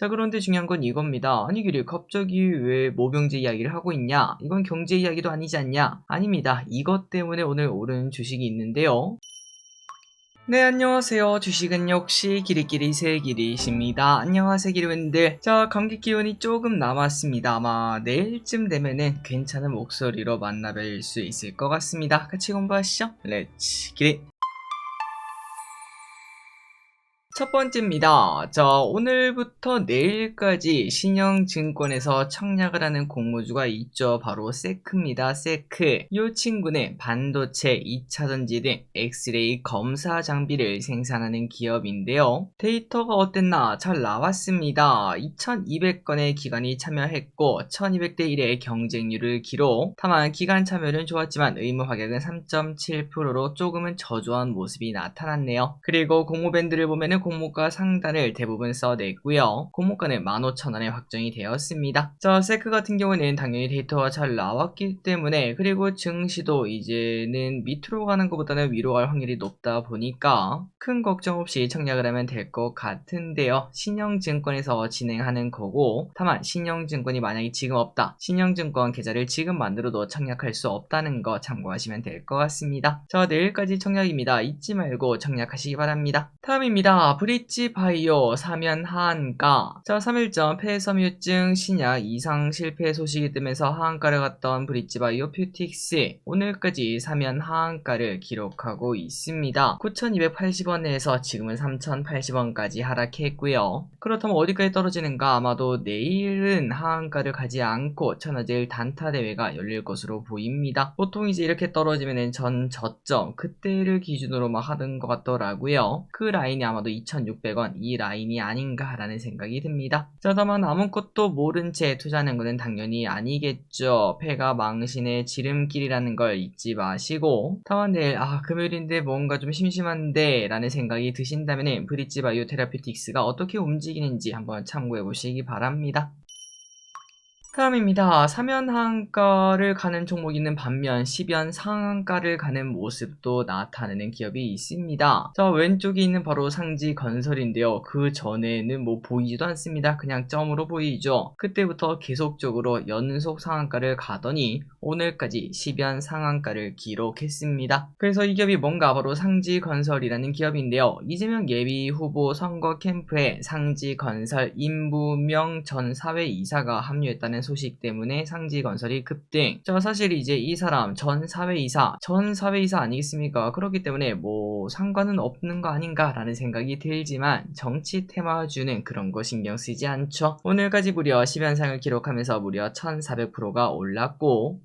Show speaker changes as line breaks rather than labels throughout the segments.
자, 그런데 중요한 건 이겁니다. 아니, 길이 갑자기 왜 모병제 이야기를 하고 있냐? 이건 경제 이야기도 아니지 않냐? 아닙니다. 이것 때문에 오늘 오른 주식이 있는데요. 네, 안녕하세요. 주식은 역시 기리기리 새기리십니다. 안녕하세요, 기리분들. 자, 감기 기운이 조금 남았습니다. 아마 내일쯤 되면은 괜찮은 목소리로 만나뵐 수 있을 것 같습니다. 같이 공부하시죠. 렛츠 기리. 첫 번째입니다. 자, 오늘부터 내일까지 신영증권에서 청약을 하는 공모주가 있죠. 바로 세크입니다. 세크. 이 친구는 반도체, 2차전지 등 엑스레이 검사 장비를 생산하는 기업인데요. 데이터가 어땠나? 잘 나왔습니다. 2200건의 기관이 참여했고 1200대 1의 경쟁률을 기록. 다만 기간 참여는 좋았지만 의무 확약은 3.7%로 조금은 저조한 모습이 나타났네요. 그리고 공모밴드를 보면은 공 모가 상단을 대부분 써냈고요. 공모가는 15,000원에 확정이 되었습니다. 자, 세크 같은 경우는 당연히 데이터가 잘 나왔기 때문에 그리고 증시도 이제는 밑으로 가는 것보다는 위로 갈 확률이 높다 보니까 큰 걱정 없이 청약을 하면 될 것 같은데요. 신영증권에서 진행하는 거고 다만 신영증권이 만약에 지금 없다. 신영증권 계좌를 지금 만들어도 청약할 수 없다는 거 참고하시면 될 것 같습니다. 자, 내일까지 청약입니다. 잊지 말고 청약하시기 바랍니다. 다음입니다. 브릿지 바이오 사면 하한가. 자, 3일전 폐섬유증 신약 이상 실패 소식이 뜨면서 하한가를 갔던 브릿지 바이오 퓨틱스. 오늘까지 사면 하한가를 기록하고 있습니다. 9,280원에서 지금은 3,080원까지 하락했고요. 그렇다면 어디까지 떨어지는가? 아마도 내일은 하한가를 가지 않고 천하제일 단타 대회가 열릴 것으로 보입니다. 보통 이제 이렇게 떨어지면은 전 저점 그때를 기준으로 막 하는 것 같더라고요. 그 라인이 아마도 2,600원 이 라인이 아닌가라는 생각이 듭니다. 자, 다만 아무것도 모른 채 투자하는 것은 당연히 아니겠죠. 패가 망신의 지름길이라는 걸 잊지 마시고 다만 내일 아 금요일인데 뭔가 좀 심심한데 라는 생각이 드신다면 브릿지 바이오 테라피틱스가 어떻게 움직이는지 한번 참고해 보시기 바랍니다. 다음입니다. 사면 하한가를 가는 종목이 있는 반면 10연 상한가를 가는 모습도 나타내는 기업이 있습니다. 자, 왼쪽에 있는 바로 상지 건설인데요. 그 전에는 뭐 보이지도 않습니다. 그냥 점으로 보이죠. 그때부터 계속적으로 연속 상한가를 가더니 오늘까지 10연 상한가를 기록했습니다. 그래서 이 기업이 뭔가 바로 상지 건설이라는 기업인데요. 이재명 예비 후보 선거 캠프에 상지 건설 임부명 전 사회 이사가 합류했다는 소식 때문에 상지 건설이 급등. 자, 사실 이제 이 사람 전 사회이사, 전 사회이사 아니겠습니까? 그렇기 때문에 뭐 상관은 없는 거 아닌가라는 생각이 들지만 정치 테마주는 그런 거 신경 쓰지 않죠. 오늘까지 무려 10연상을 기록하면서 무려 1400%가 올랐고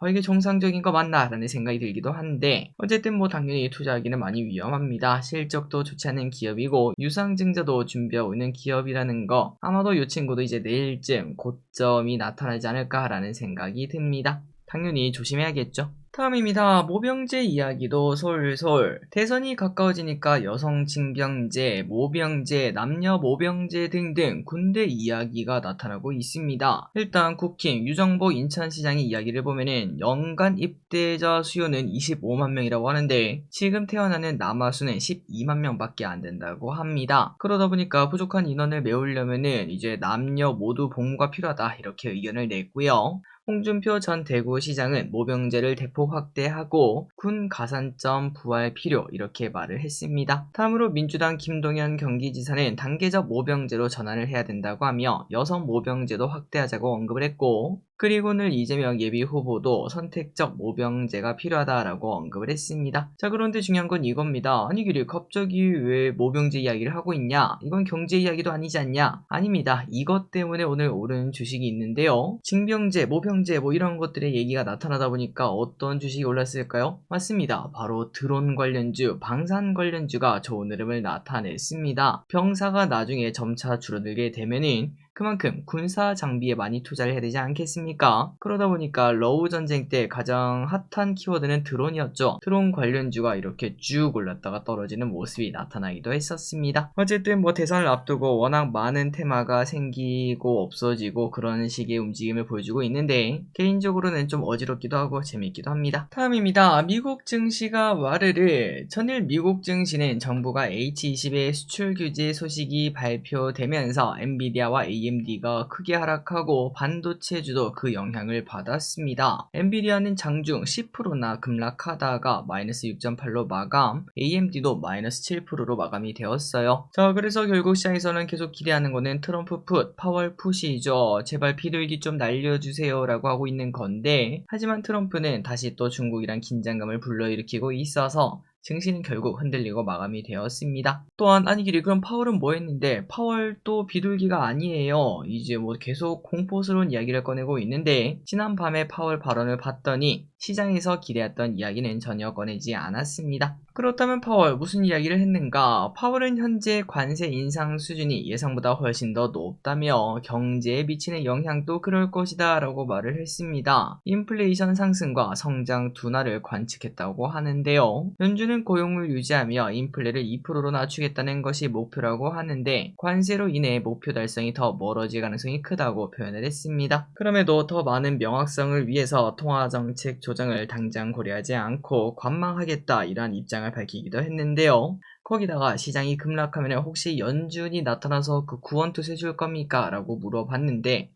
어, 이게 정상적인 거 맞나? 라는 생각이 들기도 한데 어쨌든 뭐 당연히 투자하기는 많이 위험합니다. 실적도 좋지 않은 기업이고 유상증자도 준비하고 있는 기업이라는 거 아마도 이 친구도 이제 내일쯤 고점이 나타나지 않을까라는 생각이 듭니다. 당연히 조심해야겠죠. 다음입니다. 모병제 이야기도 솔솔. 대선이 가까워지니까 여성 징병제, 모병제, 남녀 모병제 등등 군대 이야기가 나타나고 있습니다. 일단 국힘 유정보 인천시장의 이야기를 보면은 연간 입대자 수요는 25만 명이라고 하는데 지금 태어나는 남아 수는 12만 명밖에 안 된다고 합니다. 그러다 보니까 부족한 인원을 메우려면은 이제 남녀 모두 복무가 필요하다 이렇게 의견을 냈고요. 홍준표 전 대구시장은 모병제를 대폭 확대하고 군 가산점 부활 필요 이렇게 말을 했습니다. 다음으로 민주당 김동연 경기지사는 단계적 모병제로 전환을 해야 된다고 하며 여성 모병제도 확대하자고 언급을 했고 그리고 오늘 이재명 예비 후보도 선택적 모병제가 필요하다라고 언급을 했습니다. 자 그런데 중요한 건 이겁니다. 아니 길이 갑자기 왜 모병제 이야기를 하고 있냐? 이건 경제 이야기도 아니지 않냐? 아닙니다. 이것 때문에 오늘 오른 주식이 있는데요. 징병제, 모병제 뭐 이런 것들의 얘기가 나타나다 보니까 어떤 주식이 올랐을까요? 맞습니다. 바로 드론 관련주, 방산 관련주가 좋은 흐름을 나타냈습니다. 병사가 나중에 점차 줄어들게 되면은 그만큼 군사 장비에 많이 투자를 해야 되지 않겠습니까? 그러다 보니까 러우 전쟁 때 가장 핫한 키워드는 드론이었죠. 드론 관련주가 이렇게 쭉 올랐다가 떨어지는 모습이 나타나기도 했었습니다. 어쨌든 뭐 대선을 앞두고 워낙 많은 테마가 생기고 없어지고 그런 식의 움직임을 보여주고 있는데 개인적으로는 좀 어지럽기도 하고 재밌기도 합니다. 다음입니다. 미국 증시가 와르르 전일 미국 증시는 정부가 H20의 수출 규제 소식이 발표되면서 엔비디아와 AMD가 크게 하락하고 반도체주도 그 영향을 받았습니다. 엔비디아는 장중 10%나 급락하다가 마이너스 6.8로 마감, AMD도 마이너스 7%로 마감이 되었어요. 자, 그래서 결국 시장에서는 계속 기대하는 거는 트럼프 풋, 파월 풋이죠. 제발 비둘기 좀 날려주세요 라고 하고 있는 건데, 하지만 트럼프는 다시 또 중국이랑 긴장감을 불러일으키고 있어서 증시는 결국 흔들리고 마감이 되었습니다. 또한 아니 길이 그럼 파월은 뭐 했는데 파월 또 비둘기가 아니에요. 이제 뭐 계속 공포스러운 이야기를 꺼내고 있는데 지난 밤에 파월 발언을 봤더니 시장에서 기대했던 이야기는 전혀 꺼내지 않았습니다. 그렇다면 파월 무슨 이야기를 했는가? 파월은 현재 관세 인상 수준이 예상보다 훨씬 더 높다며 경제에 미치는 영향도 그럴 것이다 라고 말을 했습니다. 인플레이션 상승과 성장 둔화를 관측했다고 하는데요. 연준은 고용을 유지하며 인플레를 2%로 낮추겠다는 것이 목표라고 하는데 관세로 인해 목표 달성이 더 멀어질 가능성이 크다고 표현을 했습니다. 그럼에도 더 많은 명확성을 위해서 통화정책 조정을 당장 고려하지 않고 관망하겠다 이러한 입장을 밝히기도 했는데요. 거기다가 시장이 급락하면 혹시 연준이 나타나서 그 구원투세 줄 겁니까? 라고 물어봤는데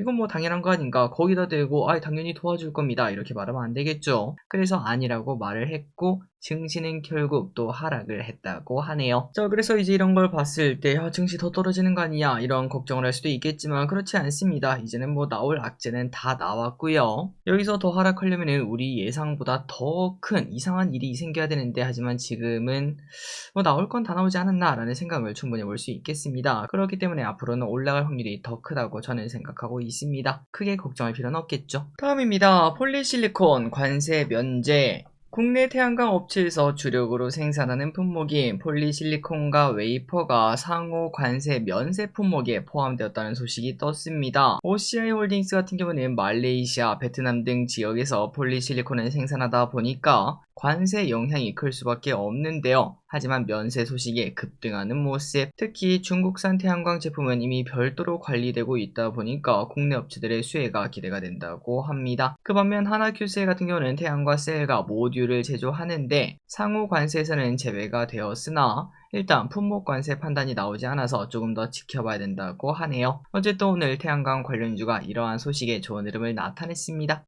이건 뭐 당연한 거 아닌가. 거기다 대고 아 당연히 도와줄 겁니다. 이렇게 말하면 안 되겠죠. 그래서 아니라고 말을 했고 증시는 결국 또 하락을 했다고 하네요. 자 그래서 이제 이런 걸 봤을 때 아, 증시 더 떨어지는 거 아니냐 이런 걱정을 할 수도 있겠지만 그렇지 않습니다. 이제는 뭐 나올 악재는 다 나왔고요. 여기서 더 하락하려면 우리 예상보다 더 큰 이상한 일이 생겨야 되는데 하지만 지금은 뭐 나올 건 다 나오지 않았나 라는 생각을 충분히 볼 수 있겠습니다. 그렇기 때문에 앞으로는 올라갈 확률이 더 크다고 저는 생각합니다 생각하고 있습니다. 크게 걱정할 필요는 없겠죠. 다음입니다. 폴리실리콘 관세 면제 국내 태양광 업체에서 주력으로 생산하는 품목인 폴리실리콘과 웨이퍼가 상호 관세 면세 품목에 포함되었다는 소식이 떴습니다. OCI 홀딩스 같은 경우는 말레이시아, 베트남 등 지역에서 폴리실리콘을 생산하다 보니까 관세 영향이 클 수밖에 없는데요. 하지만 면세 소식에 급등하는 모습, 특히 중국산 태양광 제품은 이미 별도로 관리되고 있다 보니까 국내 업체들의 수혜가 기대가 된다고 합니다. 그 반면 하나큐셀 같은 경우는 태양광 셀과 모듈을 제조하는데 상호 관세에서는 제외가 되었으나 일단 품목 관세 판단이 나오지 않아서 조금 더 지켜봐야 된다고 하네요. 어쨌든 오늘 태양광 관련주가 이러한 소식에 좋은 흐름을 나타냈습니다.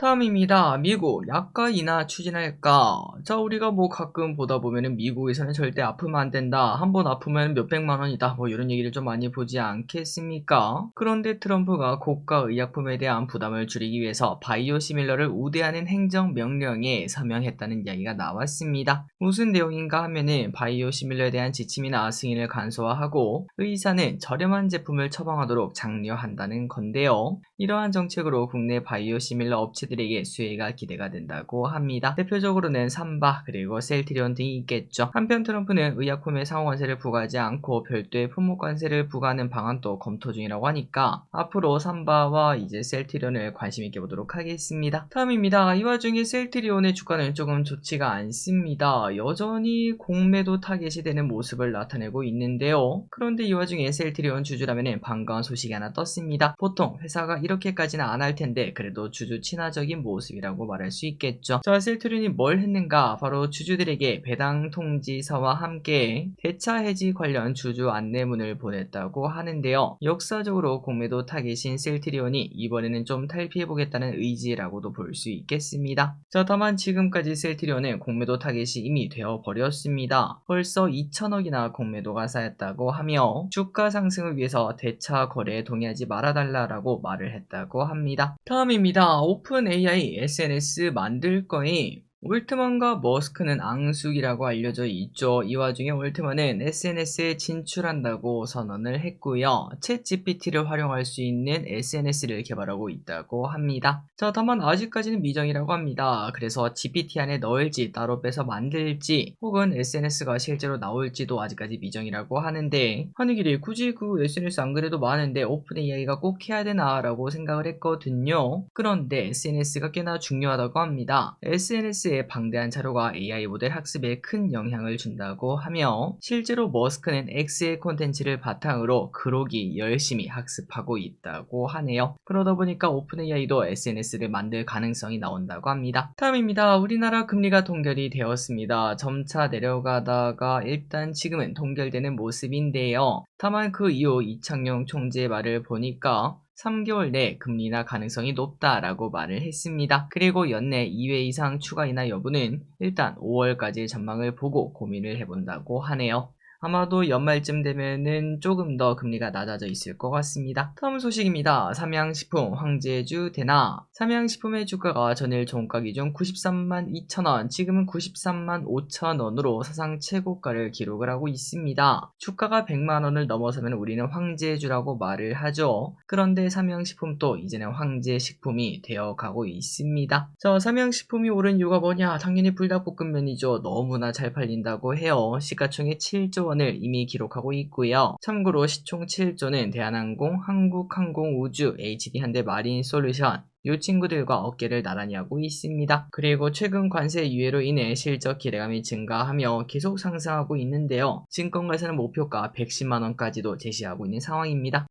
다음입니다. 미국 약가 인하 추진할까? 자, 우리가 뭐 가끔 보다 보면은 미국에서는 절대 아프면 안 된다. 한번 아프면 몇백만 원이다. 뭐 이런 얘기를 좀 많이 보지 않겠습니까? 그런데 트럼프가 고가 의약품에 대한 부담을 줄이기 위해서 바이오 시밀러를 우대하는 행정 명령에 서명했다는 이야기가 나왔습니다. 무슨 내용인가 하면은 바이오 시밀러에 대한 지침이나 승인을 간소화하고 의사는 저렴한 제품을 처방하도록 장려한다는 건데요. 이러한 정책으로 국내 바이오 시밀러 업체 업체들에게 수혜가 기대가 된다고 합니다. 대표적으로는 삼바 그리고 셀트리온 등이 있겠죠. 한편 트럼프는 의약품에 상호관세를 부과하지 않고 별도의 품목관세를 부과하는 방안도 검토 중이라고 하니까 앞으로 삼바와 이제 셀트리온을 관심 있게 보도록 하겠습니다. 다음입니다. 이 와중에 셀트리온의 주가는 조금 좋지가 않습니다. 여전히 공매도 타겟이 되는 모습을 나타내고 있는데요. 그런데 이 와중에 셀트리온 주주라면 반가운 소식이 하나 떴습니다. 보통 회사가 이렇게까지는 안 할 텐데 그래도 주주 친화적 대표적인 모습이라고 말할 수 있겠죠. 자, 셀트린이 뭘 했는가? 바로 주주들에게 배당 통지서와 함께 대차 해지 관련 주주 안내문을 보냈다고 하는데요. 역사적으로 공매도 타겟인 셀트리온이 이번에는 좀 탈피해보겠다는 의지라고도 볼 수 있겠습니다. 자, 다만 지금까지 셀트리온은 공매도 타겟이 이미 되어버렸습니다. 벌써 2천억이나 공매도가 쌓였다고 하며 주가 상승을 위해서 대차 거래에 동의하지 말아달라라고 말을 했다고 합니다. 다음입니다. 오픈 AI SNS 만들 거임 올트먼과 머스크는 앙숙이라고 알려져 있죠. 이 와중에 올트먼은 SNS에 진출한다고 선언을 했고요. 챗 GPT를 활용할 수 있는 SNS를 개발하고 있다고 합니다. 자, 다만 아직까지는 미정이라고 합니다. 그래서 GPT 안에 넣을지 따로 빼서 만들지 혹은 SNS가 실제로 나올지도 아직까지 미정이라고 하는데 하는 길에 굳이 그 SNS 안 그래도 많은데 오픈 AI가 꼭 해야 되나 라고 생각을 했거든요. 그런데 SNS가 꽤나 중요하다고 합니다. SNS 의 방대한 자료가 AI 모델 학습에 큰 영향을 준다고 하며 실제로 머스크는 X의 콘텐츠를 바탕으로 그러기 열심히 학습하고 있다고 하네요. 그러다 보니까 오픈 AI도 SNS를 만들 가능성이 나온다고 합니다. 다음입니다. 우리나라 금리가 동결이 되었습니다. 점차 내려가다가 일단 지금은 동결되는 모습인데요. 다만 그 이후 이창용 총재의 말을 보니까 3개월 내 금리 인하 가능성이 높다라고 말을 했습니다. 그리고 연내 2회 이상 추가 인하 여부는 일단 5월까지 전망을 보고 고민을 해본다고 하네요. 아마도 연말쯤 되면은 조금 더 금리가 낮아져 있을 것 같습니다. 다음 소식입니다. 삼양식품 황제주 대나 삼양식품의 주가가 전일 종가 기준 93만 2천원, 지금은 93만 5천원으로 사상 최고가를 기록을 하고 있습니다. 주가가 100만 원을 넘어서면 우리는 황제주라고 말을 하죠. 그런데 삼양식품도 이제는 황제식품이 되어가고 있습니다. 자, 삼양식품이 오른 이유가 뭐냐? 당연히 불닭볶음면이죠. 너무나 잘 팔린다고 해요. 시가총액 7조 원을 이미 기록하고 있고요. 참고로 시총 7조는 대한항공, 한국항공우주, HD현대 마린솔루션, 이 친구들과 어깨를 나란히 하고 있습니다. 그리고 최근 관세 유예로 인해 실적 기대감이 증가하며 계속 상승하고 있는데요. 증권가에서는 목표가 110만원까지도 제시하고 있는 상황입니다.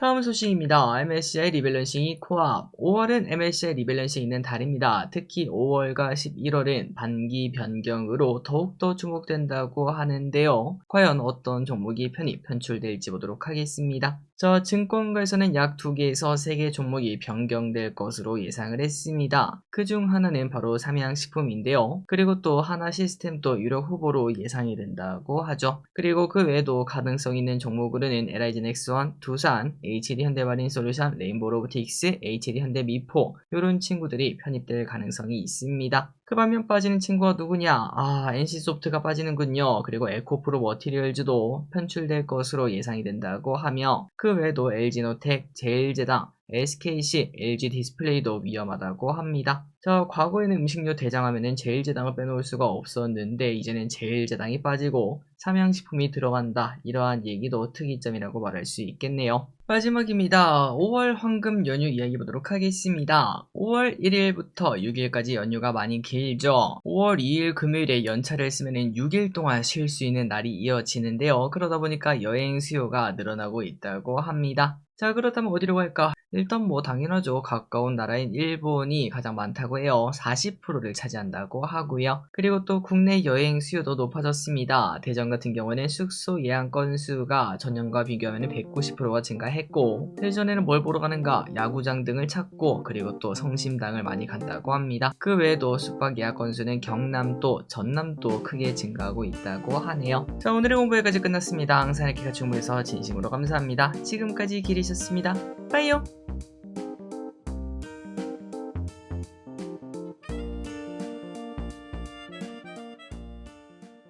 다음 소식입니다. MSCI 리밸런싱이 코앞. 5월은 MSCI 리밸런싱 있는 달입니다. 특히 5월과 11월은 반기 변경으로 더욱더 주목된다고 하는데요. 과연 어떤 종목이 편입, 편출될지 보도록 하겠습니다. 자, 증권가에서는 약 2개에서 3개 종목이 변경될 것으로 예상을 했습니다. 그 중 하나는 바로 삼양식품인데요. 그리고 또 하나 시스템도 유력 후보로 예상이 된다고 하죠. 그리고 그 외에도 가능성 있는 종목으로는 LIG 넥스원, 두산, HD 현대마린솔루션, 레인보우 로보틱스, HD 현대미포 이런 친구들이 편입될 가능성이 있습니다. 그 반면 빠지는 친구가 누구냐? 아, NC소프트가 빠지는군요. 그리고 에코프로 머티리얼즈도 편출될 것으로 예상이 된다고 하며 그 외에도 LG노텍, 제일제당, SKC, LG 디스플레이도 위험하다고 합니다. 자, 과거에는 음식료 대장하면은 제일제당을 빼놓을 수가 없었는데 이제는 제일제당이 빠지고 삼양식품이 들어간다. 이러한 얘기도 특이점이라고 말할 수 있겠네요. 마지막입니다. 5월 황금 연휴 이야기 보도록 하겠습니다. 5월 1일부터 6일까지 연휴가 많이 길죠. 5월 2일 금요일에 연차를 쓰면 6일 동안 쉴 수 있는 날이 이어지는데요. 그러다 보니까 여행 수요가 늘어나고 있다고 합니다. 자, 그렇다면 어디로 갈까? 일단 뭐 당연하죠. 가까운 나라인 일본이 가장 많다고 해요. 40%를 차지한다고 하고요. 그리고 또 국내 여행 수요도 높아졌습니다. 대전 같은 경우는 숙소 예약 건수가 전년과 비교하면 190%가 증가했고 대전에는 뭘 보러 가는가? 야구장 등을 찾고 그리고 또 성심당을 많이 간다고 합니다. 그 외에도 숙박 예약 건수는 경남도, 전남도 크게 증가하고 있다고 하네요. 자 오늘의 공부 여기까지 끝났습니다. 항상 이렇게 같이 공부해서 진심으로 감사합니다. 지금까지 길이셨습니다. 빠이요!